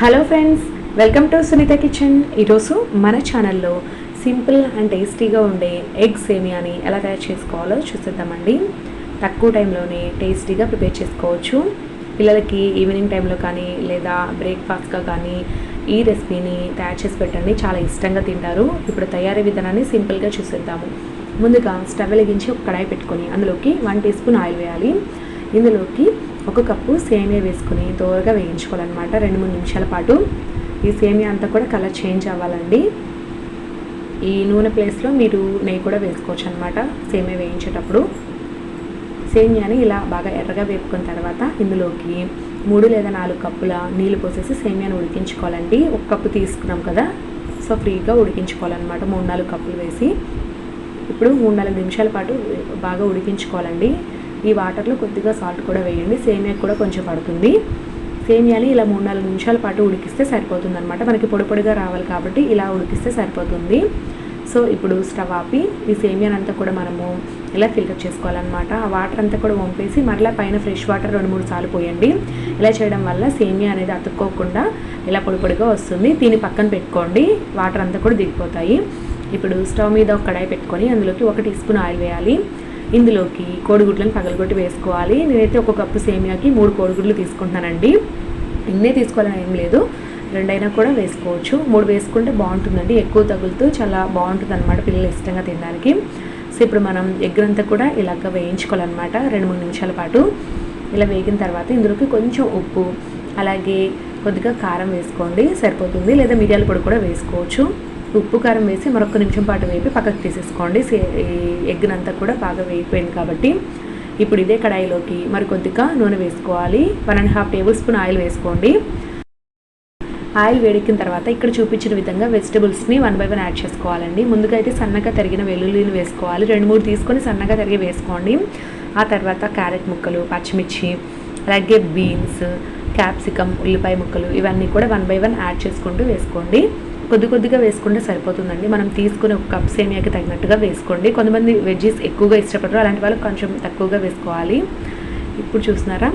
Hello friends welcome to Sunitha kitchen. ఈరోజు మన ఛానల్లో సింపుల్ అండ్ టేస్టీగా ఉండే ఎగ్ సేమియాని ఎలా తయారు చేసుకోవాలో చూసేద్దామండి. తక్కువ టైంలోనే టేస్టీగా ప్రిపేర్ చేసుకోవచ్చు. పిల్లలకి ఈవినింగ్ టైంలో కానీ లేదా బ్రేక్ఫాస్ట్గా కానీ ఈ రెసిపీని తయారు చేసి పెట్టండి. చాలా ఇష్టంగా తింటారు. ఇప్పుడు తయారీ విధానాన్ని సింపుల్గా చూసేద్దాము. ముందుగా స్టవ్ వెలిగించి ఒక కడాయి పెట్టుకొని అందులోకి వన్ టీ స్పూన్ ఆయిల్ వేయాలి. ఇందులోకి ఒక కప్పు సేమియా వేసుకుని దోరగా వేయించుకోవాలన్నమాట. రెండు మూడు నిమిషాల పాటు. ఈ సేమియా అంతా కూడా కలర్ చేంజ్ అవ్వాలండి. ఈ నూనె ప్లేస్లో మీరు నెయ్యి కూడా వేసుకోవచ్చు అనమాట సేమియా వేయించేటప్పుడు. సేమియాని ఇలా బాగా ఎర్రగా వేపుకున్న తర్వాత ఇందులోకి మూడు లేదా నాలుగు కప్పుల నీళ్ళు పోసేసి సేమియాని ఉడికించుకోవాలండి. ఒక కప్పు తీసుకున్నాం కదా సో ఫ్రీగా ఉడికించుకోవాలన్నమాట. మూడు నాలుగు కప్పులు వేసి. ఇప్పుడు మూడు నాలుగు నిమిషాల పాటు బాగా ఉడికించుకోవాలండి. ఈ వాటర్లో కొద్దిగా సాల్ట్ కూడా వేయండి. సేమియా కూడా కొంచెం పడుతుంది. సేమియాని ఇలా మూడు నాలుగు నిమిషాల పాటు ఉడికిస్తే సరిపోతుంది అనమాట మనకి పొడి పొడిగా రావాలి కాబట్టి ఇలా ఉడికిస్తే సరిపోతుంది. సో ఇప్పుడు స్టవ్ ఆపి ఈ సేమియానంతా కూడా మనము ఇలా ఫిల్టర్ చేసుకోవాలన్నమాట. ఆ వాటర్ అంతా కూడా వంపేసి మరలా పైన ఫ్రెష్ వాటర్ రెండు మూడు సార్లు పోయండి. ఇలా చేయడం వల్ల సేమియా అనేది అతుక్కోకుండా ఇలా పొడి పొడిగా వస్తుంది. దీన్ని పక్కన పెట్టుకోండి. వాటర్ అంతా కూడా దిగిపోతాయి. ఇప్పుడు స్టవ్ మీద ఒక కడాయి పెట్టుకొని అందులోకి ఒక టీ స్పూన్ ఆయిల్ వేయాలి. ఇందులోకి కోడిగుడ్లను పగలగొట్టి వేసుకోవాలి. నేనైతే ఒక కప్పు సేమియాకి మూడు కోడిగుడ్లు తీసుకుంటున్నానండి ఇన్నే తీసుకోవాలని ఏం లేదు. రెండైనా కూడా వేసుకోవచ్చు. మూడు వేసుకుంటే బాగుంటుందండి. ఎక్కువ తగులుతూ చాలా బాగుంటుంది అనమాట పిల్లలు ఇష్టంగా తినడానికి. సో ఇప్పుడు మనం ఎగ్ కూడా ఇలాగ వేయించుకోవాలన్నమాట రెండు మూడు నిమిషాల పాటు. ఇలా వేగిన తర్వాత ఇందులోకి కొంచెం ఉప్పు అలాగే కొద్దిగా కారం వేసుకోండి. సరిపోతుంది. లేదా మిరియాల పొడి కూడా వేసుకోవచ్చు. ఉప్పు కారం వేసి మరొక నిమిషం పాటు వేపి పక్కకు తీసేసుకోండి. ఈ ఎగ్నంతా కూడా బాగా వేగిపోయింది కాబట్టి ఇప్పుడు ఇదే కడాయిలోకి మరి కొద్దిగా నూనె వేసుకోవాలి. One and half tablespoon oil వేసుకోండి. ఆయిల్ వేడెక్కిన తర్వాత ఇక్కడ చూపించిన విధంగా వెజిటబుల్స్ని వన్ బై వన్ యాడ్ చేసుకోవాలండి. ముందుగా అయితే సన్నగా తరిగిన వెల్లుల్లిని వేసుకోవాలి. రెండు మూడు తీసుకొని సన్నగా తరిగి వేసుకోండి. ఆ తర్వాత క్యారెట్ ముక్కలు పచ్చిమిర్చి అలాగే బీన్స్ క్యాప్సికమ్ ఉల్లిపాయ ముక్కలు ఇవన్నీ కూడా వన్ బై వన్ యాడ్ చేసుకుంటూ వేసుకోండి. కొద్ది కొద్దిగా వేసుకుంటే సరిపోతుందండి. మనం తీసుకునే ఒక కప్ సేమియాకి తగినట్టుగా వేసుకోండి. కొంతమంది వెజ్జెస్ ఎక్కువగా ఇష్టపడరు. అలాంటి వాళ్ళు కొంచెం తక్కువగా వేసుకోవాలి. ఇప్పుడు చూస్తున్నారా?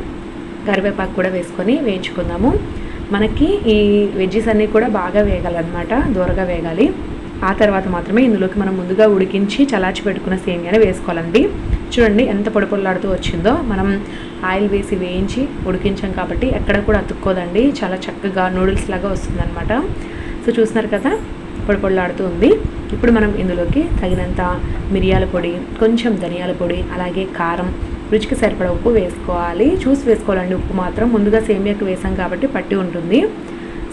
కరివేపాకు కూడా వేసుకొని వేయించుకుందాము. మనకి ఈ వెజ్జెస్ అన్నీ కూడా బాగా వేగాలన్నమాట. దూరగా వేగాలి. ఆ తర్వాత మాత్రమే ఇందులోకి మనం ముందుగా ఉడికించి చలాచి పెట్టుకున్న సేమియాని వేసుకోవాలండి. చూడండి ఎంత పొడపొడలాడుతూ వచ్చిందో. మనం ఆయిల్ వేసి వేయించి ఉడికించాం కాబట్టి ఎక్కడ కూడా అతుక్కోదండి. చాలా చక్కగా నూడిల్స్ లాగా వస్తుందన్నమాట. సో చూస్తున్నారు కదా పొడి పొడిలాడుతూ ఉంది. ఇప్పుడు మనం ఇందులోకి తగినంత మిరియాల పొడి కొంచెం ధనియాల పొడి అలాగే కారం రుచికి సరిపడ ఉప్పు వేసుకోవాలి. చూసి వేసుకోవాలండి ఉప్పు మాత్రం. ముందుగా సేమియాకి వేసాం కాబట్టి పట్టి ఉంటుంది.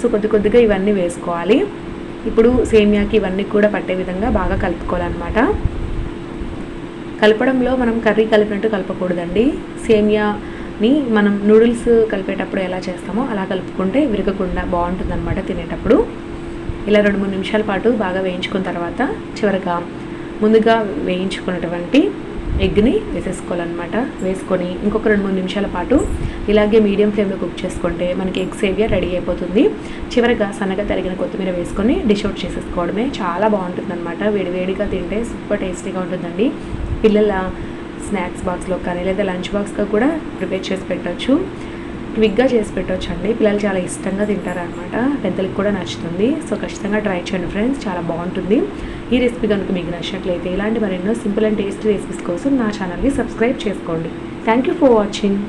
సో కొద్ది కొద్దిగా ఇవన్నీ వేసుకోవాలి. ఇప్పుడు సేమియాకి ఇవన్నీ కూడా పట్టే విధంగా బాగా కలుపుకోవాలన్నమాట. కలపడంలో మనం కర్రీ కలిపినట్టు కలపకూడదండి. సేమియాని మనం నూడిల్స్ కలిపేటప్పుడు ఎలా చేస్తామో అలా కలుపుకుంటే విరగకుండా బాగుంటుందన్నమాట తినేటప్పుడు. ఇలా రెండు మూడు నిమిషాల పాటు బాగా వేయించుకున్న తర్వాత చివరిగా ముందుగా వేయించుకున్నటువంటి ఎగ్ని వేసేసుకోవాలన్నమాట. వేసుకొని ఇంకొక రెండు మూడు నిమిషాల పాటు ఇలాగే మీడియం ఫ్లేమ్లో కుక్ చేసుకుంటే మనకి ఎగ్ సేవియర్ రెడీ అయిపోతుంది. చివరిగా సన్నగా తరిగిన కొత్తిమీర వేసుకొని డిష్ అవుట్ చేసేసుకోవడమే చాలా బాగుంటుంది అనమాట తింటే సూపర్ టేస్టీగా ఉంటుందండి. పిల్లల స్నాక్స్ బాక్స్లో కానీ లేదా లంచ్ బాక్స్గా కూడా ప్రిపేర్ చేసి పెట్టవచ్చు క్విక్గా చేసి పెట్టొచ్చండి. పిల్లలు చాలా ఇష్టంగా తింటారనమాట పెద్దలకు కూడా నచ్చుతుంది. సో ఖచ్చితంగా ట్రై చేయండి ఫ్రెండ్స్. చాలా బాగుంటుంది. ఈ రెసిపీ కనుక మీకు నచ్చినట్లయితే ఇలాంటి మరెన్నో సింపుల్ అండ్ టేస్టీ రెసిపీస్ కోసం నా ఛానల్ని సబ్స్క్రైబ్ చేసుకోండి. Thank you for watching.